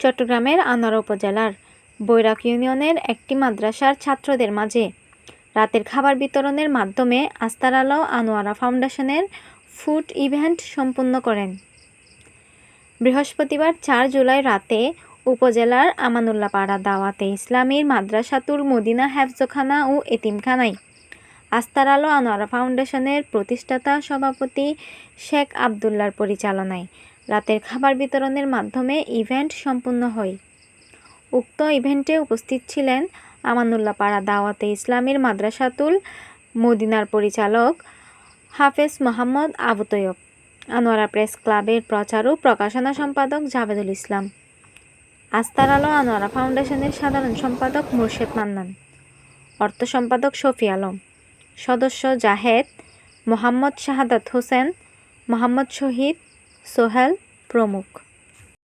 চট্টগ্রামের আনোয়ারা উপজেলার বৈরাক ইউনিয়নের একটি মাদ্রাসার ছাত্রদের মাঝে। রাতের খাবার বিতরণের মাধ্যমে আস্থার আলো আনোয়ারা ফাউন্ডেশনের ফুড ইভেন্ট সম্পন্ন করেন। বৃহস্পতিবার চার জুলাই রাতে উপজেলার আমানুল্লাপাড়া দাওয়াতে ইসলামীর মাদ্রাসাতুল মদিনা হেফজখানা ও এতিমখানায় আস্তার আলো আনোয়ারা ফাউন্ডেশনের প্রতিষ্ঠাতা সভাপতি শেখ আবদুল্লার পরিচালনায়। রাতের খাবার বিতরণের মাধ্যমে ইভেন্ট সম্পন্ন হয়। উক্ত ইভেন্টে উপস্থিত ছিলেন আমানুল্লাহ পাড়া দাওয়াতে ইসলামীর মাদ্রাসাতুল মদিনার পরিচালক হাফেজ মোহাম্মদ আবু তৈয়ব, আনোয়ারা প্রেস ক্লাবের প্রচার ও প্রকাশনা সম্পাদক জাভেদুল ইসলাম, আস্তার আলো আনোয়ারা ফাউন্ডেশনের সাধারণ সম্পাদক মুর্শেদ মান্নান, অর্থ সম্পাদক শফি আলম সদস্য জাহেদ মোহাম্মদ শাহাদাত হোসেন মোহাম্মদ শহীদ সোহেল প্রমুখ।